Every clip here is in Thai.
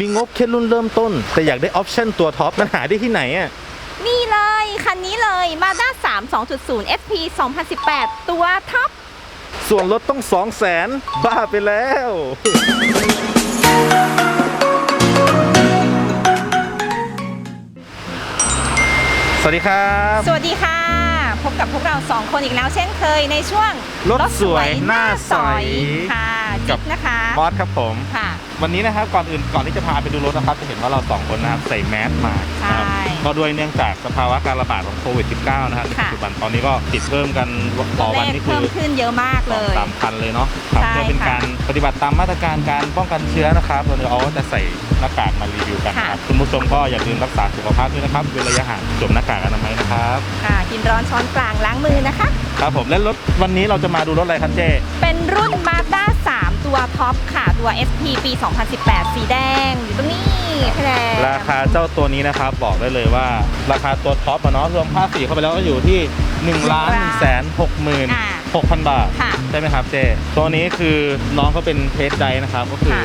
มีงบแค่รุ่นเริ่มต้น แต่อยากได้ออปชั่นตัวท็อปมันหาได้ที่ไหนอะนี่เลย คันนี้เลย Mazda 3 2.0 SP 2018 ตัวท็อป ส่วนลดต้อง 2 0 0แสนบ้าไปแล้ว สวัสดีครับ สวัสดีค่ะ พบกับพวกเรา 2 คนอีกแล้วเช่นเคยในช่วงรถสวยหน้าใส ค่ะกัจิ๊บบนะคะ มอสครับผม ค่ะ วันนี้นะครับก่อนอื่นก่อนที่จะพาไปดูรถนะครับ จะเห็นว่าเราสองคนนะครับใส่แมสมานะครับใช่ก็ด้วยเนื่องจากสภาวะการระบาดของโควิด -19 นะครับในค่ะ ปัจจุบันตอนนี้ก็ติดเพิ่มกันต่อเลวันขนี่คืเพิ่อมขึ้นเยอะมากสเลองย สามพันเลยเนาะครับใช่เพื่อเป็นค่ะการปฏิบัติตามมาตรการการป้องกันเชื้อนะครับเราเอาจะใส่หน้ากากมารีวิวกันนะครับคุณผู้ชมก็อย่าลืมรักษาสุขภาพด้วยนะครับเว้นระยะห่างสวมหน้ากากอนามัยนะครับ ค่ะกินร้อนช้อนกลางล้างมือนะคะ ครับผมและรถวันนี้เราจะมาดูรถอะไรครับเจ๊เป็นรุ่น Mazda 3 ตัวท็อปค่ะ ตัว SP ปี 2018 สีแดง อยู่ตรงนี้แพรราคาเจ้าตัวนี้นะครับ บอกได้เลยว่า ราคาตัวท็อปอะเนาะรวมภาษีเข้าไปแล้วก็อยู่ที่1นึ่งล้านหนึ่งแสนหกหมื่นอ่าหกพันบาท ค่ะ ใช่ไหมครับเจ ตัวนี้คือน้องเขาเป็นเทสไดนะครับ ก็คือ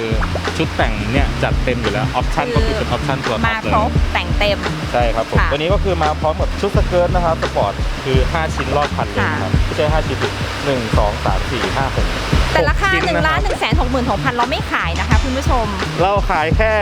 ชุดแต่งเนี่ยจัดเต็มอยู่แล้ว ออปชั่นก็คือเป็นออปชั่นตัวท็อมาปเลครบยแต่งเต็ม ใช่ครับผมค่ะตัวนี้ก็คือมาพร้อมกับชุดสเกิร์ตนะครับสปอร์ตคือ 5 ชิ้นรอบคันเลยนะครับไม่ใช่5ชิ้นดิหนึ่งสองสามสี่ห้าหก แต่ราคาหนึ่งล้านหนึ่งแสนหกหมื่นหกพันเราไม่ขายนะคะคุณผู้ชม เราขายแค่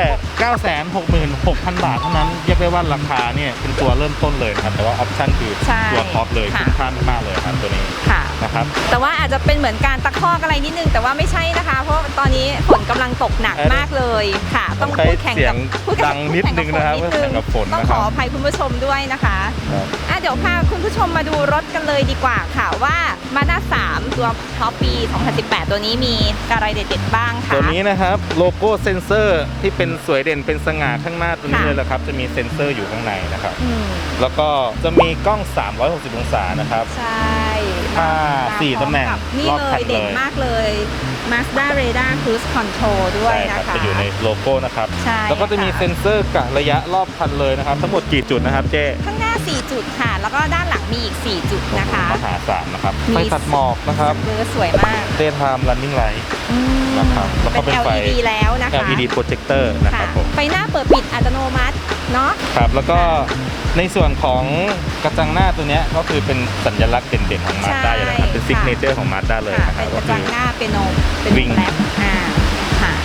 9 6 6 0 0 0 บาทเท่านั้นเรียกได้ว่าราคาเนี่ยเป็นตัวเริ่มต้นเลยนะครับ แต่ว่าออปชั่นคือใช่ตัวท็อปเลยค่ะ คุ้มค่ามากๆเลยครับตัวนี้ค่ะ นะครับ แต่ว่าอาจจะเป็นเหมือนการตะคอกอะไรนิดนึง แต่ว่าไม่ใช่นะคะ เพราะตอนนี้ฝนกำลังตกหนักเออมากเลยค่ะ ต้องใช้พูดแข่งเสียกังบพูดแข่ดังนิดนึงนะครับพูเพื่อแข่งกับฝนต้องนะขครัอบอภัยคุณผู้ชมด้วยนะคะครับ อะเดี๋ยวพาคุณผู้ชมมาดูรถกันเลยดีกว่าค่ะว่ามาด้า3ตัวท็อปปี 2018 ตัวนี้มีอะไรเด็ดๆบ้างคะ ตัวนี้นะครับโลโก้เซนเซอร์ที่เป็นสวยเด่นเป็นสง่าข้างหน้าตัวนี้ค่ะ เลยแหละครับ จะมีเซนเซอร์อยู่ข้างในนะครับ อืมแล้วก็จะมีกล้อง 360 องศานะครับ ใช่ห้าสี่พร้อมตำแหน่งกับนี่รอบเลคัยนเลย เด่นมากเลย Mazda Radar Cruise Control ด้วยใช่คนะรับคะ จะอยู่ในโลโก้นะครับ ใช่แล้วก็จะมีค่เซนเซอร์กะระยะรอบคันเลยนะครับ ทั้งหมดกี่จุดนะครับเจ๊ ข้างหน้า 4 จุดค่ะ แล้วก็ด้านหลังมีอีก 4 จุดนะคะ มหาศาลนะครับมี ไฟตัดหมอกนะครับเบอร์สวยมากเดย์ไทม์รันนิ่งไลท์อืมนะครับแล้วก็เป็นเป็นไฟ LED แล้วนะคะ LED projector นะครับผม ไฟหน้าเปิดปิดอัตโนมัติ เนาะ ครับแล้วก็ในส่วนของกระจังหน้าตัวเนี้ยก็คือเป็นสัญลักษณ์เด่นๆของมาสด้าอยู่แล้วครับเป็นซิกเนเจอร์ของมาสด้าเลยค่ะนะคเป็รับนกก็ระคืจัอ งหน้าเป็นโนเป็น Wing แบล็ค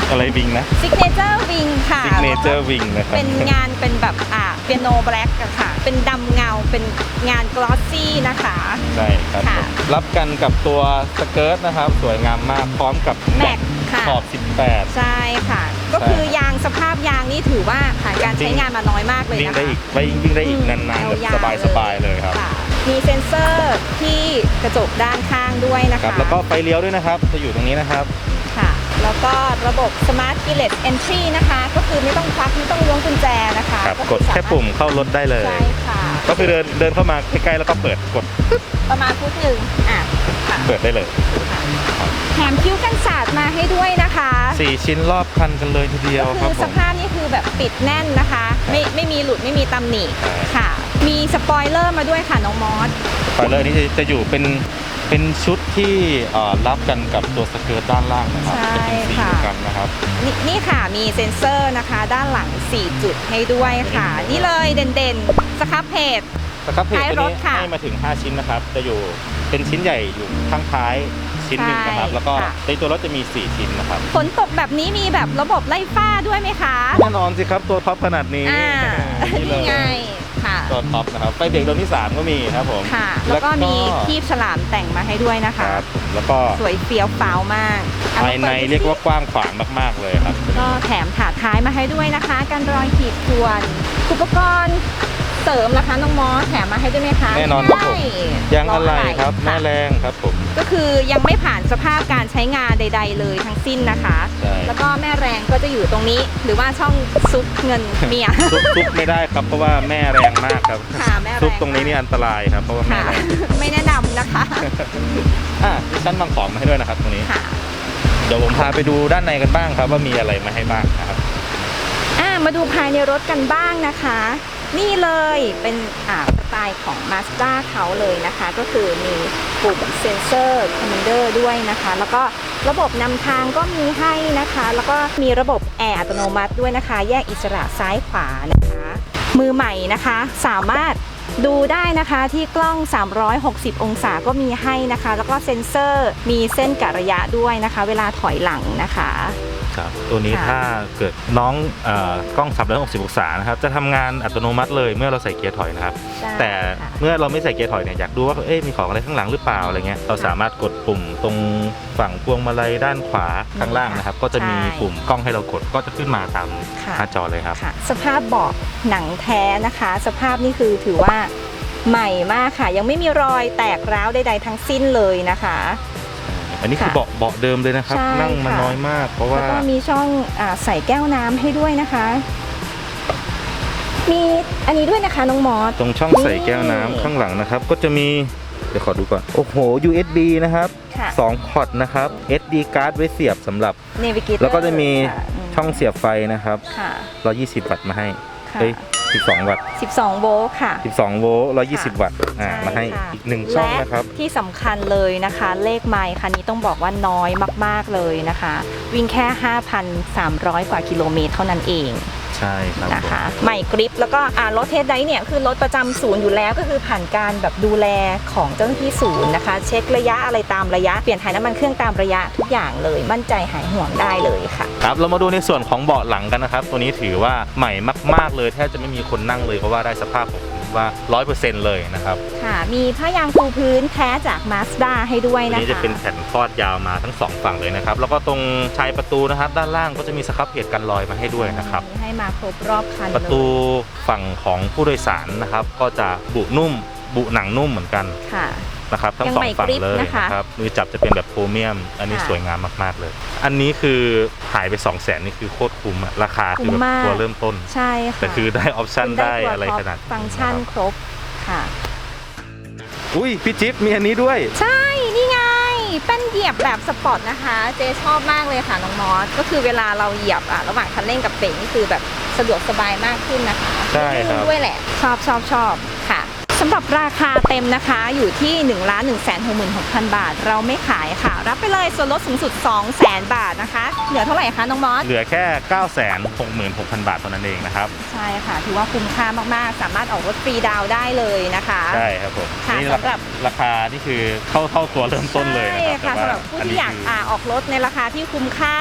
อ่าค่ะอะไรวิงนะซิกเนเจอร์วิงค่ะซิกเนเจอร์วิงนะครับเป็นงานเป็นแบบอ่าเปียโนแบล็กอะค่ะ เป็นดำเงาเป็นงานกลอสซี่นะคะ ใช่ครับค่ะรับกันกับตัวสเกิร์ตนะครับ สวยงามมากพร้อมกับแม็กค่ะ ขอบ 18 ใช่ค่ะ ก็คือยางสภาพยางนี่ถือว่าผ่านการใช้งานมาน้อยมากเลยวิ่งนะคะได้อีกไปวิ่งได้อีกอืมนานๆแบบยาวๆสบายๆเลยครับค่ะมีเซ็นเซอร์ที่กระจกด้านข้างด้วยนะครัคะบแล้วก็ไฟเลี้ยวด้วยนะครับจะอยู่ตรงนี้นะครับค่ะ แล้วก็ระบบ Smart Keyless Entry นะคะ ก็คือไม่ต้องควักไม่ต้องล้วงกุญแจนะคะครับก็กอดแค่สามารถปุ่มเข้ารถได้เลย ใช่ค่ะ ก็คือเดินเดินเข้ามาใกล้ๆแล้วก็เปิดกดประมาณฟุตหนึ่งอะค่ะเปิดได้เลยแถมคิ้วกันสาดมาให้ด้วยนะคะสี่ชิ้นรอบคันกันเลยทีเดียวก็ครัคืบอผสมภาพนี่คือแบบปิดแน่นนะคะ ไม่ไม่มีหลุดไม่มีตำหนิใช่ค่ะ มีสปอยเลอร์มาด้วยค่ะน้องมอสไฟเลอร์นี้จะจะอยู่เป็น เป็นชุดที่เอ่อรับกันกับตัวสเกิร์ตด้านล่างนะครับใช่จะเป็นสีค่ะเดียวกันนะครับนี่นี่ค่ะมีเซ็นเซอร์นะคะ ด้านหลัง 4 จุดให้ด้วยค่ะ นี่เลยเด่นๆสครับเพจสครับเพจท้ายตัวรถนี้ค่ะให้มาถึง 5 ชิ้นนะครับ จะอยู่เป็นชิ้นใหญ่อยู่ข้างท้ายชิ้นหนึ่งนะครับใช่แล้วก็ค่ะในตัวรถจะมี 4 ชิ้นนะครับฝนตกแบบนี้มีแบบระบบไล่ฟ้าด้วยไหมคะแน่นอนสิครับตัวท็อปขนาดนี้อ่านี่เลนี่ยไง ค่ะ ตัวท็อปนะครับไฟเบรกดวงที่ 3 ก็มีครับผม ค่ะ แล้วก็มีคีบฉลามแต่งมาให้ด้วยนะคคะรับแล้วก็สวยเฟี้ยวฟ้าวมากอะภายในมปิดดูสิเรียกว่ากว้างขวางมาก ๆ เลยครับ ก็แถมถาดท้ายมาให้ด้วยนะคะ การรอยขีดข่วน อุปกรณ์ เสริมนะคะน้องมอสแถมมาให้ด้วยไหมคะแน่นอนครับผม ใช่ยางอะไรครับะแม่แรงครับผม ก็คือยังไม่ผ่านสภาพการใช้งานใด ๆ เลยทั้งสิ้นนะคะ ใช่ แล้วก็แม่แรงก็จะอยู่ตรงนี้ หรือว่าช่องซุกเงินเมีย ซุกซุกไม่ได้ครับเพราะว่าแม่แรงมากครับค่ะแม่แรง ซุกตรงนี้นี่อันตรายครับเพราะว่าแม่ค่ะ แรงไม่แนะนำนะคะอะดิฉันบางของมาให้ด้วยนะครับ ตรงนี้ ค่ะ เดี๋ยวผมพาไปดูด้านในกันบ้างครับ ว่ามีอะไรมาให้บ้างนะครับ อ่ามาดูภายในรถกันบ้างนะคะ นี่เลยเป็นอ่าสไตล์ของ Mazda เขาเลยนะคะ ก็คือมีปุ่มเซนเซอร์คอมมานเดอร์ด้วยนะคะ แล้วก็ระบบนำทางก็มีให้นะคะ แล้วก็มีระบบแอร์อัตโนมัติด้วยนะคะ แยกอิสระซ้ายขวานะคะ มือใหม่นะคะสามารถดูได้นะคะที่กล้อง 360 องศาก็มีให้นะคะ แล้วก็เซ็นเซอร์มีเส้นกะระยะด้วยนะคะ เวลาถอยหลังนะคะ ครับตัวนี้ค่ะถ้าเกิดน้องเอ่อกล้อง360องศานะครับจะทำงานอัตโนมัติเลยเมื่อเราใส่เกียร์ถอยนะครับ ได้แต่ค่ะ เมื่อเราไม่ใส่เกียร์ถอยเนี่ยอยากดูว่าเอ๊ะมีของอะไรข้างหลังหรือเปล่าอะไรเงี้ยเราสามารถกดปุ่มตรงฝั่งพวงมาลัยด้านขวาข้างล่างนะครับ ก็จะมีใช่ปุ่มกล้องให้เรากดก็จะขึ้นมาตามค่ะหน้าจอเลยครับ ค่ะสภาพเบาะหนังแท้นะคะ สภาพนี่คือถือว่าใหม่มากค่ะ ยังไม่มีรอยแตกร้าวใดๆทั้งสิ้นเลยนะคะ อันนี้คือค่ะเบาะเบาะเดิมเลยนะครับ ใช่นั่งมาค่ะ น้อยมาก เพราะแล้วว่าก็มีช่องอาใส่แก้วน้ำให้ด้วยนะคะ มีอันนี้ด้วยนะคะน้องมอส ตรงช่องใส่แก้วน้ำนี่ข้างหลังนะครับ ก็จะมี เดี๋ยวขอดูก่อน โอ้โห USB นะครับค่ะ 2พอร์ตนะครับ SD card ไว้เสียบสำหรับ เนวิเกเตอร์แล้วก็จะมีค่ะช่องเสียบไฟนะครับค่ะ 120 วัตต์มาให้ ค่ะ เฮ้ย 12 วัตต์ 12 โวลต์ค่ะ 12 โวลต์ 120 วัตต์อ่าใช่มาให้ค่ะอีกหนึ่งช่องนะครับและที่สำคัญเลยนะคะ เลขไมล์คันนี้ต้องบอกว่าน้อยมากๆเลยนะคะ วิ่งแค่ 5,300 กว่ากิโลเมตรเท่านั้นเอง ใช่ครับนะผมคะใหม่กริปแล้วก็อ่ารถเทสไดเนี่ยคือรถประจำศูนย์อยู่แล้วก็คือผ่านการแบบดูแลของเจ้าหน้าที่ศูนย์นะคะ เช็คระยะอะไรตามระยะเปลี่ยนถ่ายน้ำมันเครื่องตามระยะทุกอย่างเลย มั่นใจหายห่วงได้เลยค่ะครับเรามาดูในส่วนของเบาะหลังกันนะครับ ตัวนี้ถือว่าใหม่มาก ๆ เลยแทบจะไม่มีคนนั่งเลยเพราะว่าได้สภาพผม ว่า 100%เลยนะครับค่ะ มีผ้ายางปูพื้นแท้จากมาสด้าให้ด้วยตัวนะคะ นี้จะเป็นแผ่นทอดยาวมาทั้งสองฝั่งเลยนะครับ แล้วก็ตรงชายประตูนะครับ ด้านล่างก็จะมีสครับเพจกันรอยมาให้ด้วยนะครับ ให้มาครบรอบคันประตูเลยฝั่งของผู้โดยสารนะครับ ก็จะบุนุ่มบุหนังนุ่มเหมือนกันค่ะ นะครับทั้งยังสองใหม่ฝั่งกริ๊บเลยนะคะนะครับมือจับจะเป็นแบบโพรเมียม อันนี้ค่ะสวยงามมากๆเลย อันนี้คือหายไป2 0 0แสนนี่คือโคตรคุ้มอะราคาคือคุ้แบมบมากตัวเริ่มต้นใช่ค่ะแต่คือได้ออปชั่นคุณได้ตัวอะไรท็ปขนาดฟังก์ชันครบค่ะ อุ้ยพี่จิ๊บมีอันนี้ด้วย ใช่นี่ไงเป็นเหยียบแบบสปอร์ตนะคะ เจชอบมากเลยค่ะน้องมอสก็คือเวลาเราเหยียบอะระหว่างคันเร่งกับเบรกนี่คือแบบสะดวกสบายมากขึ้นนะคะใช่ครับด้วยแหละ ชอบชอบชอบค่ะ สำหรับราคาเต็มนะคะอยู่ที่1นึ่งล้านหนึ่งแสนหกหมื่นหกพันบาท เราไม่ขายค่ะ รับไปเลยส่วนลดสูงสุด 2 0 0แสนบาทนะคะ เหลือเท่าไหร่คะน้องมอสเหลือแค่ 9 6 6 0 0 0 บาทเท่านั้นเองนะครับ ใช่ค่ะ ถือว่าคุ้มค่ามาก ๆ สามารถออกรถฟรีดาวน์ได้เลยนะคะ ใช่ครับผมค่ะนี่สำหรับราคานี่คือเท่าเท่าตัวเริ่มต้นเลยนะครับใช่ค่ะสำหรับผู้ที่อยากคือ่าออกรถในราคาที่คุ้มค่า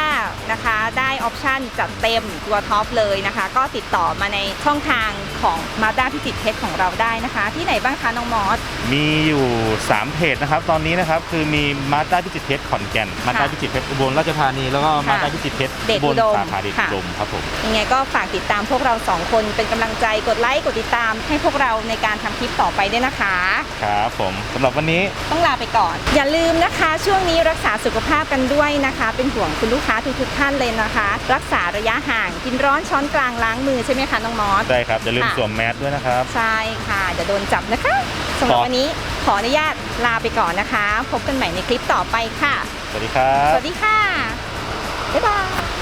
นะคะ ได้ออปชั่นจัดเต็มตัวท็อปเลยนะคะ ก็ติดต่อมาในช่องทางของ Mazda พิจิตรเพชรของเราได้นะคะที่ไหนบ้างคะน้องมอส มีอยู่ 3 เพจนะครับ ตอนนี้นะครับ คือมีมาด้าพิจิตรเพชรขอนแก่นมาด้าพิจิตรเพชรอุบลราชธานีแล้วก็มาด้าพิจิตรเพชรเดชอุบอุลดมสาขาเดชค่ะอุดมครับผมยังไงก็ฝากติดตามพวกเราสองคนเป็นกำลังใจกดไลค์กดติดตามให้พวกเราในการทำคลิปต่อไปด้วยนะคะครับผมสำหรับวันนี้ต้องลาไปก่อน อย่าลืมนะคะ ช่วงนี้รักษาสุขภาพกันด้วยนะคะ เป็นห่วงคุณลูกค้าทุกๆท่านเลยนะคะ รักษาระยะห่างกินร้อนช้อนกลางล้างมือใช่ไหมคะน้องมอสได้ครับอย่าลืมค่ะสวมแมสด้วยนะครับใช่ค่ะเดี๋ยวโดนจับนะคะ สำหรับขอวันนี้ขออนุญาตลาไปก่อนนะคะ พบกันใหม่ในคลิปต่อไปค่ะ สวัสดีครับ สวัสดีค่ะ บ๊ายบาย